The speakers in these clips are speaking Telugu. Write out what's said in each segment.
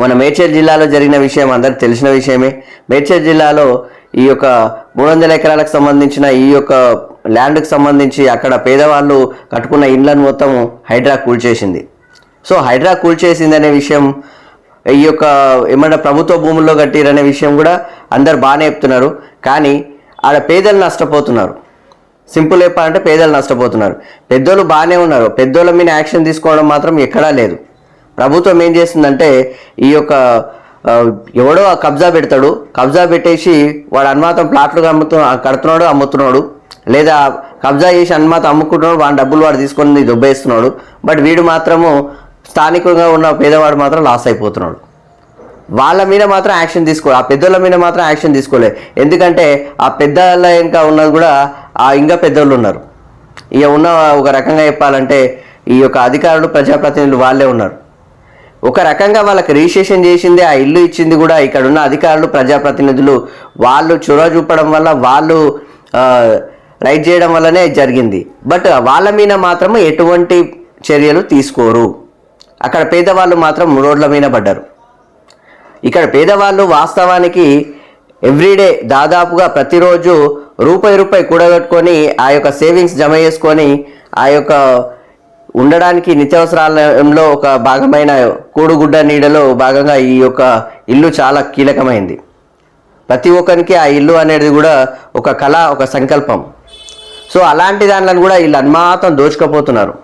మన మేడ్చల్ జిల్లాలో జరిగిన విషయం అందరికి తెలిసిన విషయమే. మేడ్చల్ జిల్లాలో ఈ యొక్క మూడు వందల ఎకరాలకు సంబంధించిన ఈ యొక్క ల్యాండ్కి సంబంధించి అక్కడ పేదవాళ్ళు కట్టుకున్న ఇండ్లను మొత్తం హైడ్రా కూల్చేసింది సో హైడ్రా కూల్చేసింది అనే విషయం ఈ యొక్క ఏమన్నా ప్రభుత్వ భూముల్లో కట్టిరనే విషయం కూడా అందరు బాగానే చెప్తున్నారు. కానీ ఆడ పేదలు నష్టపోతున్నారు. సింపుల్ చెప్పాలంటే పేదలు నష్టపోతున్నారు. పెద్దోళ్ళు బాగానే ఉన్నారు. పెద్దోళ్ళ మీద యాక్షన్ తీసుకోవడం మాత్రం ఎక్కడా లేదు. ప్రభుత్వం ఏం చేస్తుందంటే ఈ యొక్క ఎవడో ఆ కబ్జా పెడతాడు. కబ్జా పెట్టేసి వాడు అన్మాతం ప్లాట్లు అమ్ముతు కడుతున్నాడు అమ్ముతున్నాడు. లేదా కబ్జా చేసి అన్మాతం అమ్ముకుంటున్నాడు వాడి డబ్బులు వాడు తీసుకొని దుబ్బేస్తున్నాడు. బట్ వీడు మాత్రము స్థానికంగా ఉన్న పేదవాడు మాత్రం లాస్ అయిపోతున్నాడు. వాళ్ళ మీద మాత్రం యాక్షన్ తీసుకో ఆ పెద్దోళ్ళ మీద మాత్రం యాక్షన్ తీసుకోలే. ఎందుకంటే ఆ పెద్దల ఇంకా ఉన్నది కూడా ఆ ఇంకా పెద్దోళ్ళు ఉన్నారు. ఇక ఉన్న ఒక రకంగా చెప్పాలంటే ఈ యొక్క అధికారులు ప్రజాప్రతినిధులు వాళ్ళే ఉన్నారు. ఒక రకంగా వాళ్ళకి రిజిస్ట్రేషన్ చేసింది ఆ ఇల్లు ఇచ్చింది కూడా ఇక్కడ ఉన్న అధికారులు ప్రజాప్రతినిధులు. వాళ్ళు చొరవ చూపడం వల్ల వాళ్ళు రైట్ చేయడం వల్లనే జరిగింది. బట్ వాళ్ళ మీద మాత్రం ఎటువంటి చర్యలు తీసుకోరు. అక్కడ పేదవాళ్ళు మాత్రం రోడ్ల మీద పడ్డారు. ఇక్కడ పేదవాళ్ళు వాస్తవానికి ఎవ్రీడే దాదాపుగా ప్రతిరోజు రూపాయి రూపాయి కూడగట్టుకొని ఆ యొక్క సేవింగ్స్ జమ చేసుకొని ఆ యొక్క ఉండడానికి నిత్యావసరాలలో ఒక భాగమైన కూడుగుడ్డ నీడలో భాగంగా ఈ యొక్క ఇల్లు చాలా కీలకమైంది. ప్రతి ఒక్కరికి ఆ ఇల్లు అనేది కూడా ఒక కళ ఒక సంకల్పం. సో అలాంటి దానిలను కూడా వీళ్ళు అన్మాతం దోచుకపోతున్నారు.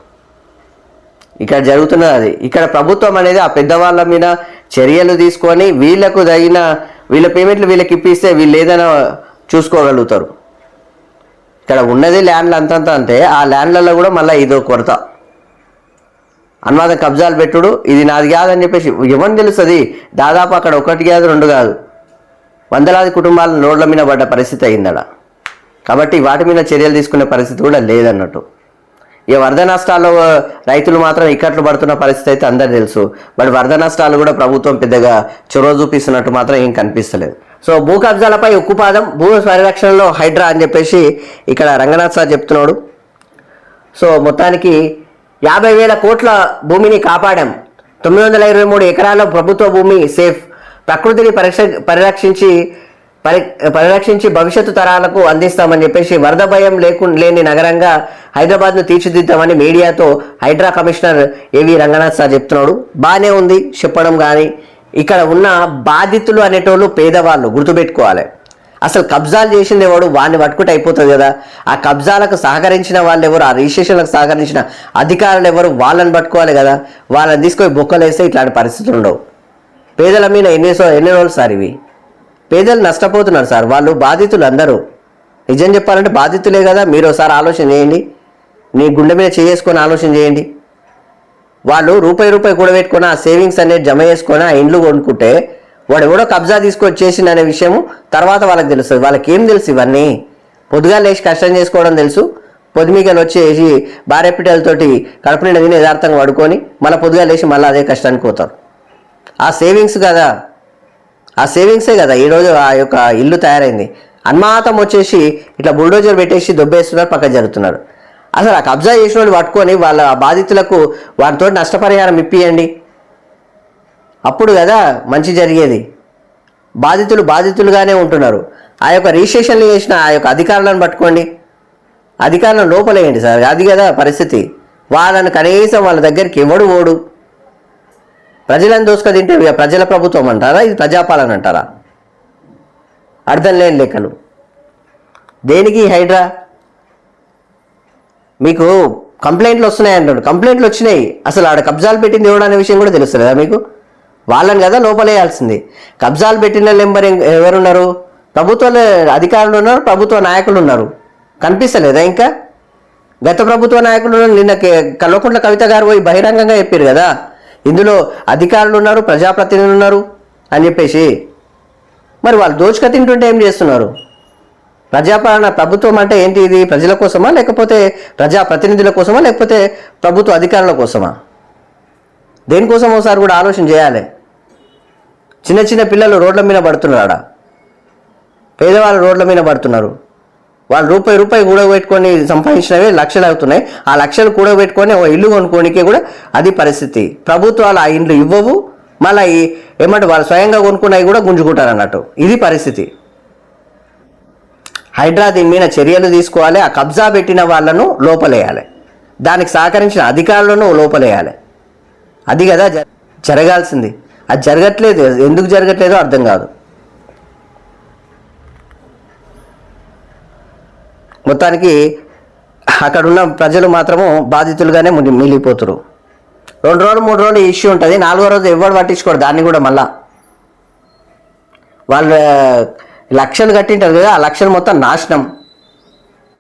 ఇక్కడ జరుగుతున్నది అది. ఇక్కడ ప్రభుత్వం అనేది ఆ పెద్దవాళ్ళ మీద చర్యలు తీసుకొని వీళ్ళకు తగిన వీళ్ళ పేమెంట్లు వీళ్ళకి ఇప్పిస్తే వీళ్ళు ఏదైనా చూసుకోగలుగుతారు. ఇక్కడ ఉన్నది ల్యాండ్లు అంతంత అంటే ఆ ల్యాండ్లలో కూడా మళ్ళీ ఇదో కొరత. అన్వాదం కబ్జాలు పెట్టుడు ఇది నాది కాదని చెప్పేసి ఎవరిని తెలుస్తుంది? దాదాపు అక్కడ ఒకటి కాదు రెండు కాదు. వందలాది కుటుంబాలు నోడ్ల మీద పడ్డ పరిస్థితి అయిందడ కాబట్టి వాటి మీద చర్యలు తీసుకునే పరిస్థితి కూడా లేదన్నట్టు. ఈ వరద నష్టాల్లో రైతులు మాత్రం ఇక్కట్లు పడుతున్న పరిస్థితి అయితే అందరు తెలుసు. బట్ వరద నష్టాలు కూడా ప్రభుత్వం పెద్దగా చొరవ చూపిస్తున్నట్టు మాత్రం ఏం కనిపిస్తలేదు. సో భూ కబ్జాలపై ఉక్కుపాదం భూ పరిరక్షణలో హైడ్రా అని చెప్పేసి ఇక్కడ రంగనాథ్ సార్ చెప్తున్నాడు. సో మొత్తానికి యాభై వేల కోట్ల భూమిని కాపాడాం. తొమ్మిది వందల ఇరవై మూడు ఎకరాల ప్రభుత్వ భూమి సేఫ్. ప్రకృతిని పరిరక్ష పరిరక్షించి పరి పరిరక్షించి భవిష్యత్తు తరాలకు అందిస్తామని చెప్పేసి వరద భయం లేకుండా లేని నగరంగా హైదరాబాద్ను తీర్చిదిద్దామని మీడియాతో హైడ్రా కమిషనర్ ఏవి రంగనాథ్ సార్ చెప్తున్నాడు. బాగానే ఉంది చెప్పడం కానీ ఇక్కడ ఉన్న బాధితులు అనేటోళ్ళు పేదవాళ్ళు గుర్తుపెట్టుకోవాలి. అసలు కబ్జాలు చేసింది ఎవడు? వాడిని పట్టుకుంటే అయిపోతుంది కదా. ఆ కబ్జాలకు సహకరించిన వాళ్ళు ఎవరు? ఆ రిజిస్ట్రేషన్లకు సహకరించిన అధికారులు ఎవరు? వాళ్ళని పట్టుకోవాలి కదా. వాళ్ళని తీసుకొని బొక్కలు వేస్తే ఇట్లాంటి పరిస్థితులు ఉండవు. పేదల మీద ఎన్ని ఎన్ని రోజులు సార్ ఇవి? పేదలు నష్టపోతున్నారు సార్. వాళ్ళు బాధితులు అందరూ. నిజం చెప్పాలంటే బాధితులే కదా. మీరు ఒకసారి ఆలోచన చేయండి. నీ గుండె మీద చేసుకొని ఆలోచన చేయండి. వాళ్ళు రూపాయి రూపాయి కూడబెట్టుకొని ఆ సేవింగ్స్ అనేది జమ చేసుకొని ఆ ఇండ్లు కొనుక్కుంటే వాడు ఎవడో కబ్జా తీసుకొని చేసిండు అనే విషయము తర్వాత వాళ్ళకి తెలుస్తుంది. వాళ్ళకి ఏం తెలుసు ఇవన్నీ? పొద్దుగా లేచి కష్టం చేసుకోవడం తెలుసు. పొద్దుమీకలు వచ్చేసి భార్య పిట్టలతోటి కడుపు నిండా తిని యథార్థంగా పడుకొని మళ్ళీ పొద్దుగా లేచి మళ్ళీ అదే కష్టానికి పోతారు. ఆ సేవింగ్స్ కదా. ఆ సేవింగ్సే కదా. ఈరోజు ఆ యొక్క ఇల్లు తయారైంది. అన్మాతం వచ్చేసి ఇట్లా బుల్డోజర్ పెట్టేసి దొబ్బేస్తున్నారు పక్కన జరుగుతున్నారు. అసలు ఆ కబ్జా చేసిన వాళ్ళు పట్టుకొని వాళ్ళ బాధితులకు వాటితో నష్టపరిహారం ఇప్పియండి. అప్పుడు కదా మంచి జరిగేది. బాధితులు బాధితులుగానే ఉంటున్నారు. ఆ యొక్క రిజిస్ట్రేషన్లు చేసిన ఆ యొక్క అధికారులను పట్టుకోండి. అధికారులను లోపలేయండి సార్. అది కదా పరిస్థితి. వాళ్ళని కనీసం వాళ్ళ దగ్గరికి ఎవడు ఓడు? ప్రజలను దోసుక తింటే ఇక ప్రజల ప్రభుత్వం అంటారా? ఇది ప్రజాపాలన అంటారా? అర్థం లేని లెక్కలు. దేనికి హైడ్రా? మీకు కంప్లైంట్లు వస్తున్నాయి అంటాడు కంప్లైంట్లు వచ్చినాయి. అసలు ఆడ కబ్జాలు పెట్టింది ఎవడనే అనే విషయం కూడా తెలుస్తుందా మీకు? వాళ్ళని కదా లోపలేయాల్సింది. కబ్జాలు పెట్టిన నెంబర్ ఎవరున్నారు? ప్రభుత్వ అధికారులు ఉన్నారు ప్రభుత్వ నాయకులు ఉన్నారు. కనిపిస్తలేదా ఇంకా? గత ప్రభుత్వ నాయకులు నిన్న కల్వకుంట్ల కవిత గారు పోయి బహిరంగంగా చెప్పారు కదా. ఇందులో అధికారులు ఉన్నారు ప్రజాప్రతినిధులు ఉన్నారు అని చెప్పేసి. మరి వాళ్ళు దోచుక తింటుంటే ఏం చేస్తున్నారు? ప్రజాపాలన ప్రభుత్వం అంటే ఏంటి ఇది? ప్రజల కోసమా లేకపోతే ప్రజా ప్రతినిధుల కోసమా లేకపోతే ప్రభుత్వ అధికారుల కోసమా? దేనికోసం ఒకసారి కూడా ఆలోచన చేయాలి. చిన్న చిన్న పిల్లలు రోడ్ల మీద పడుతున్నారు పేదవాళ్ళు రోడ్ల మీద పడుతున్నారు. వాళ్ళు రూపాయి రూపాయి కూడబెట్టుకొని సంపాదించినవి లక్షలు అవుతున్నాయి. ఆ లక్షలు కూడబెట్టుకొని ఓ ఇల్లు కొనుక్కోనికే కూడా అది పరిస్థితి. ప్రభుత్వాలు ఆ ఇండ్లు ఇవ్వవు. మళ్ళీ ఏమంటే వాళ్ళు స్వయంగా కొనుక్కున్నవి కూడా గుంజుకుంటారు అన్నట్టు. ఇది పరిస్థితి. హైడ్రా దీని మీద చర్యలు తీసుకోవాలి. ఆ కబ్జా పెట్టిన వాళ్ళను లోపలేయాలి. దానికి సహకరించిన అధికారులను లోపలేయాలి. అది కదా జ- జరగాల్సింది. అది జరగట్లేదు. ఎందుకు జరగట్లేదో అర్థం కాదు. మొత్తానికి అక్కడ ఉన్న ప్రజలు మాత్రము బాధితులుగానే మిగిలిపోతారు. రెండు రోజులు మూడు రోజులు ఇష్యూ ఉంటుంది. నాలుగో రోజు ఎవరు పట్టించుకోరు. దాన్ని కూడా మళ్ళా. వాళ్ళు లక్షలు కట్టింటారు కదా ఆ లక్షలు మొత్తం నాశనం.